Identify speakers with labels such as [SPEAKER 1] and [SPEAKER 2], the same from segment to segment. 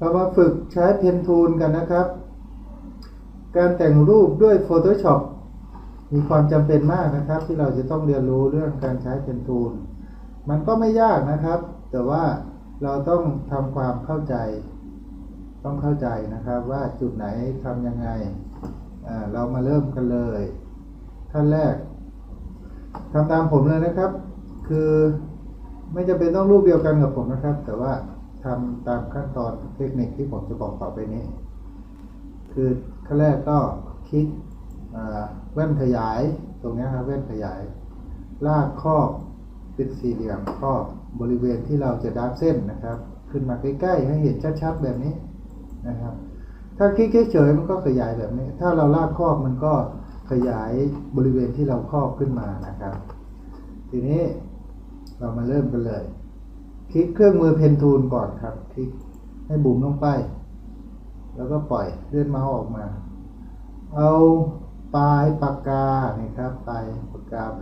[SPEAKER 1] เรามาฝึกใช้เพนทูลกันนะครับ การแต่งรูปด้วย Photoshop มีความจำเป็นมากนะครับ ที่เราจะต้องเรียนรู้เรื่องการใช้เพนทูล มันก็ไม่ยากนะครับ แต่ว่าเราต้องทำความเข้าใจ ต้องเข้าใจนะครับว่าจุดไหนทำยังไง เรามาเริ่มกันเลยขั้นแรกทำตามผมเลยนะครับ คือไม่จำเป็นต้องรูปเดียวกันกับผมนะครับ แต่ว่า ทำตามขั้นตอนเทคนิคที่ผมจะบอกต่อไปนี้ คือขั้นแรกก็คลิกแว่นขยายตรงนี้ครับแว่นขยาย ลากครอบเป็นสี่เหลี่ยมครอบบริเวณที่เราจะดับเส้นนะครับ ขึ้นมาใกล้ๆให้เห็นชัดๆแบบนี้นะครับ ถ้าคลิกเฉยๆมันก็ขยายแบบนี้ ถ้าเราลากครอบมันก็ขยายบริเวณที่เราครอบขึ้นมานะครับ ทีนี้เรามาเริ่มกันเลย คลิกเครื่องมือเพนทูลก่อนครับ คลิกให้บุ๋มลงไป แล้วก็ปล่อยเลื่อนเมาส์ออกมา เอาปลายปากกาเนี่ยครับปลายปากกาไป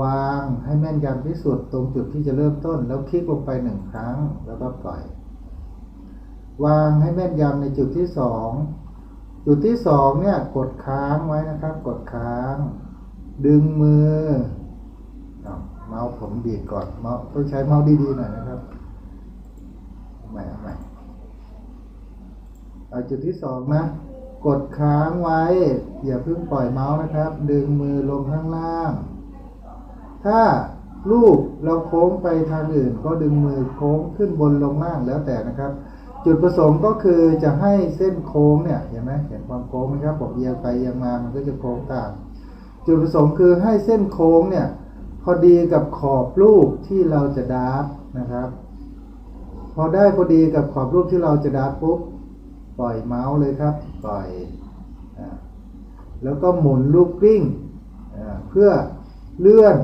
[SPEAKER 1] วางให้แม่นยำที่สุดตรงจุดที่จะเริ่มต้น แล้วคลิกลงไปหนึ่งครั้งแล้วก็ปล่อย วางให้แม่นยำในจุดที่สองจุดที่สองเนี่ยกดค้างไว้นะครับ กดค้าง ดึงมือ เมาส์ผมดีดก่อนเมาส์ต้องใช้เมาส์ดีๆหน่อยนะครับใหม่ใหม่เอาจุดที่สองนะ กดค้างไว้อย่าเพิ่งปล่อยเมาส์นะครับ ดึงมือลงข้างล่าง ถ้าลูกเราโค้งไปทางอื่น ก็ดึงมือโค้งขึ้นบนลงล่างแล้วแต่นะครับ จุดประสงค์ก็คือจะให้เส้นโค้งเนี่ยเห็นไหมเห็นความโค้งไหมครับผมเอียงไปเอียงมามันก็จะโค้งตามจุดประสงค์คือให้เส้นโค้งเนี่ย พอดีกับขอบรูปที่เราจะดาบนะครับ พอได้พอดีกับขอบรูปที่เราจะดาบปุ๊บปล่อยเมาส์เลยครับ ปล่อยอแล้วก็หมุนลูกกลิ้งเพื่อเลื่อน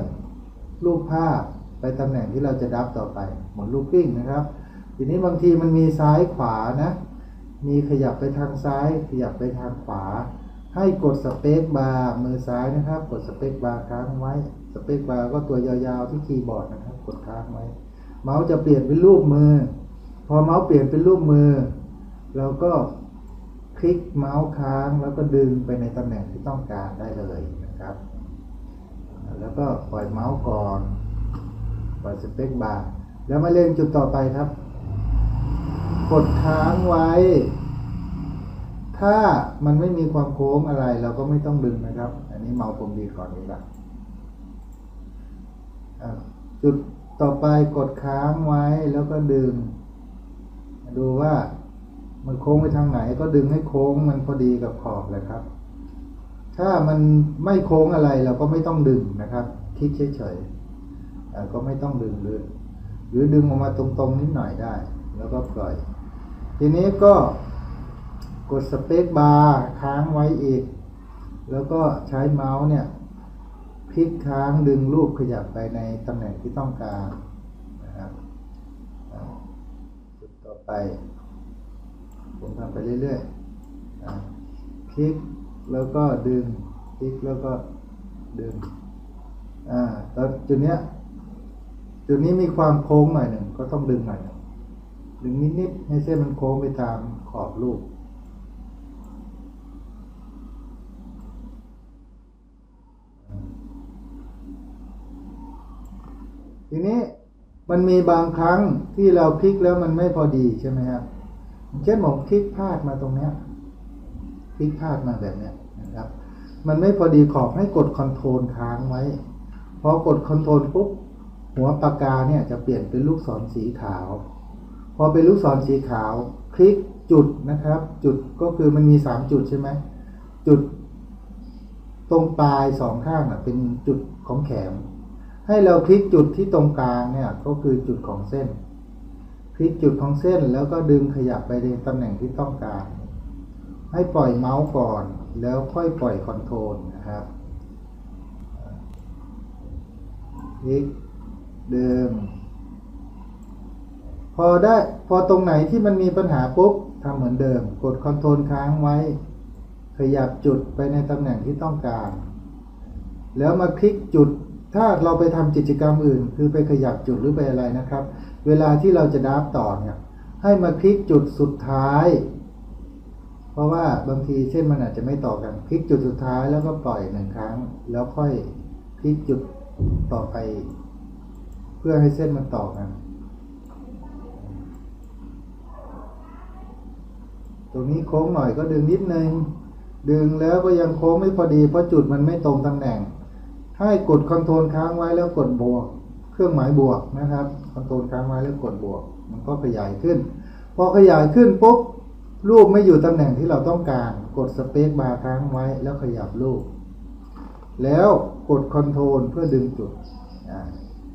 [SPEAKER 1] รูปภาพไปตำแหน่งที่เราจะดับต่อไป หมุนลูกกลิ้งนะครับ ทีนี้บางทีมันมีซ้ายขวานะ มีขยับไปทางซ้าย ขยับไปทางขวา ให้กดสเปคบาร์มือซ้ายนะครับ กดสเปคบาร์ค้างไว้ สเปคบาร์ก็ตัวยาวๆที่คีย์บอร์ดนะครับ กดค้างไว้ เมาส์จะเปลี่ยนเป็นรูปมือ พอเมาส์เปลี่ยนเป็นรูปมือ เราก็คลิกเมาส์ค้างแล้วก็ดึงไปในตำแหน่งที่ต้องการได้เลยนะครับ แล้วก็ปล่อยเมาส์ก่อน ปล่อยสเปคบาร์แล้วมาเล่นจุดต่อไปครับ กดค้างไว้ ถ้ามันไม่มีความโค้งอะไร เราก็ไม่ต้องดึงนะครับ อันนี้เมาส์ผมดีก่อนนี้ละจุดต่อไปกดค้างไว้แล้วก็ดึง ดูว่ามันโค้งไปทางไหน ก็ดึงให้โค้งมันพอดีกับขอบเลยครับ ถ้ามันไม่โค้งอะไรเราก็ไม่ต้องดึงนะครับคลิกเฉยๆก็ไม่ต้องดึงหรือหรือดึงออกมาตรงๆนิดหน่อยได้ แล้วก็ปล่อย ทีนี้ก็ กดสเปคบาร์ค้างไว้อีก แล้วก็ใช้เมาส์เนี่ยคลิกค้างดึงรูปขยับไปในตำแหน่งที่ต้องการนะครับจุดต่อไป ผมทำไปเรื่อยๆอ่าคลิกแล้วก็ดึงคลิกแล้วก็ดึงอ่าตอนจุดเนี้ยจุดนี้มีความโค้งหน่อยหนึ่งก็ต้องดึงหน่อยหนึ่งดึงนิดๆให้เส้นมันโค้งไปตามขอบรูป ทีนี้มันมีบางครั้งที่เราคลิกแล้วมันไม่พอดีใช่ไหมครับเช่นผมคลิกพลาดมาตรงเนี้ยคลิกพลาดมาแบบเนี้ยนะครับ มันไม่พอดีขอบให้กดคอนโทรลค้างไว้พอกดคอนโทรลปุ๊บหัวปากกาเนี่ยจะเปลี่ยนเป็นลูกศรสีขาว พอเป็นลูกศรสีขาว คลิกจุดนะครับ จุดก็คือมันมีสามจุดใช่ไหมจุด ตรงปลายสองข้างน่ะเป็นจุดของแขน ให้เราคลิกจุดที่ตรงกลางเนี่ยก็คือจุดของเส้นคลิกจุดของเส้นแล้วก็ดึงขยับไปในตำแหน่งที่ต้องการ ให้ปล่อยเมาส์ก่อน แล้วค่อยปล่อยคอนโทรลนะครับคลิกเดิม พอได้พอตรงไหนที่มันมีปัญหาปุ๊บทำเหมือนเดิม กดคอนโทรลค้างไว้ ขยับจุดไปในตำแหน่งที่ต้องการ แล้วมาคลิกจุด ถ้าเราไปทำกิจกรรมอื่น คือไปขยับจุดหรือไปอะไรนะครับ เวลาที่เราจะดับต่อเนี่ยให้มาคลิกจุดสุดท้าย เพราะว่าบางทีเส้นมันอาจจะไม่ต่อกัน คลิกจุดสุดท้ายแล้วก็ปล่อยหนึ่งครั้ง แล้วค่อยคลิกจุดต่อไป เพื่อให้เส้นมันต่อกัน ตรงนี้โค้งหน่อยก็ดึงนิดนึง ดึงแล้วก็ยังโค้งไม่พอดีเพราะจุดมันไม่ตรงตำแหน่ง ให้กดคอนโทรลค้างไว้แล้วกดบวก เครื่องหมายบวกนะครับคอนโทรลค้างไว้แล้วกดบวก มันก็ขยายขึ้น พอขยายขึ้นปุ๊บรูปไม่อยู่ตำแหน่งที่เราต้องการ กดสเปซบาร์ค้างไว้แล้วขยับรูป แล้วกดคอนโทรลเพื่อดึงจุด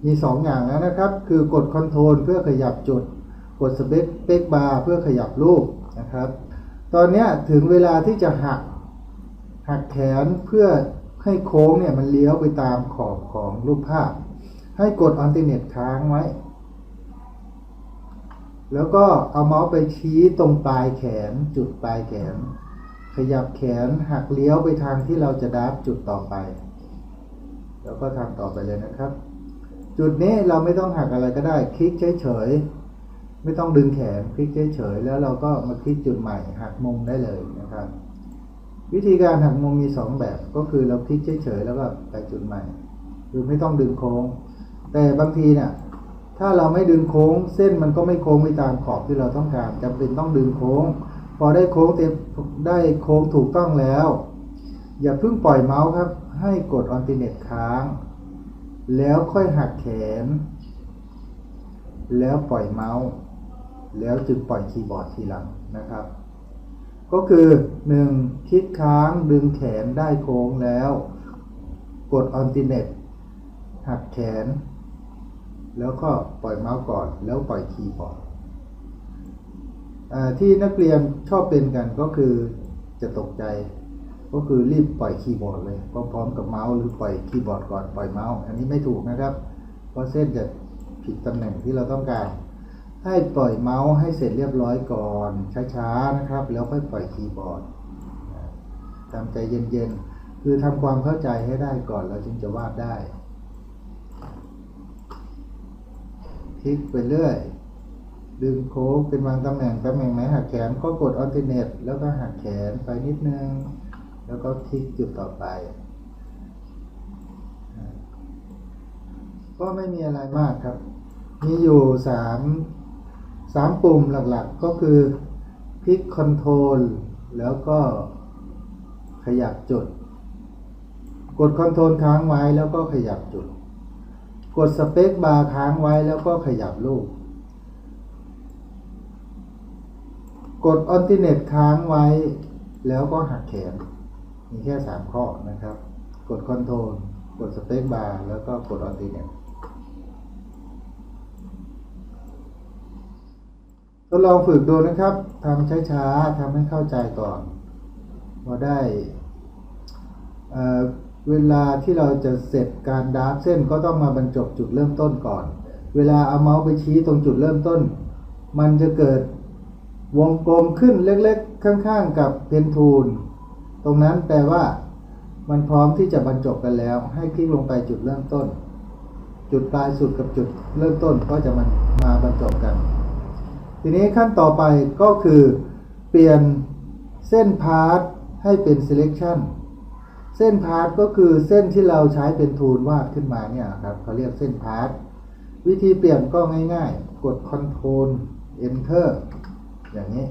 [SPEAKER 1] มีสองอย่างแล้วนะครับ คือกดคอนโทรลเพื่อขยับจุด กดสเปซเปกบาร์เพื่อขยับรูปนะครับ ตอนนี้ถึงเวลาที่จะหักหักแขนเพื่อ ให้โค้งเนี่ยมันเลี้ยวไปตามขอบของรูปภาพ ให้กดอัลติเนตค้างไว้ แล้วก็เอาเมาส์ไปชี้ตรงปลายแขนจุดปลายแขน ขยับแขนหักเลี้ยวไปทางที่เราจะดับจุดต่อไป แล้วก็ทำต่อไปเลยนะครับ จุดนี้เราไม่ต้องหักอะไรก็ได้ คลิกเฉยๆไม่ต้องดึงแขนคลิกเฉยๆแล้วเราก็มาคลิกจุดใหม่หักมุมได้เลยนะครับ วิธีการหักมุมมีสองแบบก็คือเราคลิกเฉยๆแล้วก็ไปจุดใหม่คือไม่ต้องดึงโค้ง แต่บางทีเนี่ยถ้าเราไม่ดึงโค้ง เส้นมันก็ไม่โค้งไปตามขอบที่เราต้องการจำเป็นต้องดึงโค้ง พอได้โค้งเต็มได้โค้งถูกต้องแล้ว อย่าเพิ่งปล่อยเมาส์ครับ ให้กดอ l ติเนตค้าง แล้วค่อยหักแขน แล้วปล่อยเมาส์ แล้วจึงปล่อยคีย์บอร์ดทีหลังนะครับ ก็คือ 1. คลิกค้างดึงแขนได้โค้งแล้ว กดอ l ติเนตหักแขน แล้วก็ปล่อยเมาส์ก่อน แล้วปล่อยคีย์บอร์ดที่นักเรียนชอบเป็นกันก็คือจะตกใจ ก็คือรีบปล่อยคีย์บอร์ดเลยพร้อมๆกับเมาส์หรือปล่อยคีย์บอร์ดก่อนปล่อยเมาส์ อันนี้ไม่ถูกนะครับ เพราะเส้นจะผิดตำแหน่งที่เราต้องการ ให้ปล่อยเมาส์ให้เสร็จเรียบร้อยก่อน ช้าๆนะครับ แล้วค่อยปล่อยคีย์บอร์ดทำใจเย็นๆ คือทำความเข้าใจให้ได้ก่อนเราจึงจะวาดได้ คลิกไปเรื่อย ดึงโค้งเป็นวางตำแหน่งตำแหน่งไหนหักแขนก็กดอัลเทอร์เนทแล้วก็หักแขนไปนิดนึง แล้วก็คลิกจุดต่อไป ก็ไม่มีอะไรมากครับ มีอยู่สาม สามปุ่มหลักๆก็คือคลิกคอนโทรลแล้วก็ขยับจุด กดคอนโทรลค้างไว้แล้วก็ขยับจุด กดสเปคบาร์ค้างไว้แล้วก็ขยับรูปกดอ l ติเนตค้างไว้แล้วก็หักแขน มีแค่สามข้อนะครับ กดคอนโทรลกดสเปคบาร์แล้วก็กดอ l ติเนตท ดลองฝึกดูนะครับทำช้าๆทำให้เข้าใจก่อนพอได้เเวลาที่เราจะเสร็จการดราฟเส้นก็ต้องมาบรรจบจุดเริ่มต้นก่อน เวลาเอาเมาส์ไปชี้ตรงจุดเริ่มต้น มันจะเกิดวงกลมขึ้นเล็กๆ ข้างๆ กับเพนทูล ตรงนั้นแปลว่ามันพร้อมที่จะบรรจบกันแล้ว ให้คลิกลงไปจุดเริ่มต้น จุดปลายสุดกับจุดเริ่มต้นก็จะมันมาบรรจบกัน ทีนี้ขั้นต่อไปก็คือเปลี่ยนเส้นพาร์ทให้เป็น selection เส้นพาร์ทก็คือเส้นที่เราใช้เป็นทูลวาดขึ้นมาเนี่ยครับเขาเรียกเส้นพาร์ทวิธีเปลี่ยนก็ง่ายๆ กด Ctrl Enter อย่างนี้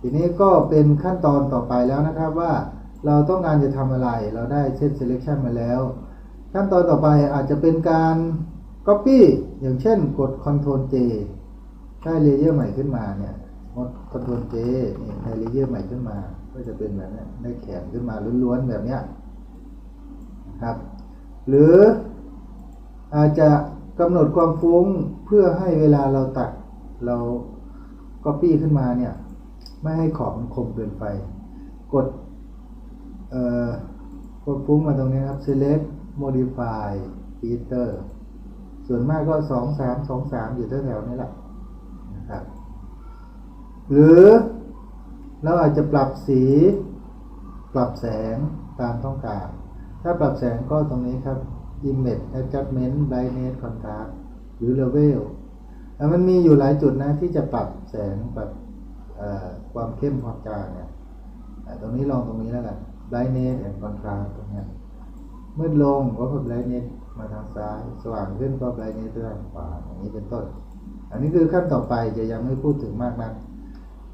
[SPEAKER 1] ทีนี้ก็เป็นขั้นตอนต่อไปแล้วนะครับว่าเราต้องการจะทำอะไร เราได้เส้น selection มาแล้ว ขั้นตอนต่อไปอาจจะเป็นการ copy อย่างเช่นกด Ctrl J ได้เลเยอร์ใหม่ขึ้นมาเนี่ยกด Ctrl J นี่ได้เลเยอร์ใหม่ขึ้นมา ก็จะเป็นแบบนี้ได้แขนขึ้นมาล้วนๆแบบเนี้ยครับ หรืออาจจะกำหนดความฟุ้งเพื่อให้เวลาเราตัดเรา Copy ขึ้นมาเนี่ย ไม่ให้ขอบมันคมเกินไป กดเอ่อกดฟุ้งมาตรงนี้ครับ select modify filter ส่วนมากก็สองสามสองสามอยู่แถวๆนี้แหละ นะครับ หรือเราอาจจะปรับสี ปรับแสงตามต้องการ ถ้าปรับแสงก็ตรงนี้ครับ image adjustment brightness contrast หรือ level มันมีอยู่หลายจุดนะที่จะปรับแสงปรับความเข้มความจางเนี่ยตรงนี้ลองตรงนี้แล้วกัน brightness and contrast ตรงนี้มืดลงก็เพิ่ม brightness มาทางซ้าย สว่างขึ้นก็ brightness ไปทางขวาอย่างนี้เป็นต้น อันนี้คือขั้นต่อไปจะยังไม่พูดถึงมากนัก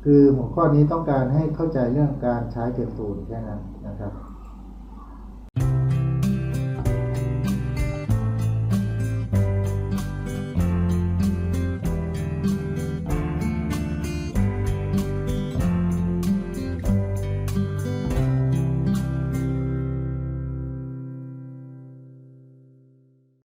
[SPEAKER 1] คือหัวข้อนี้ต้องการให้เข้าใจเรื่องการใช้เทมตูนแค่นั้นนะครับ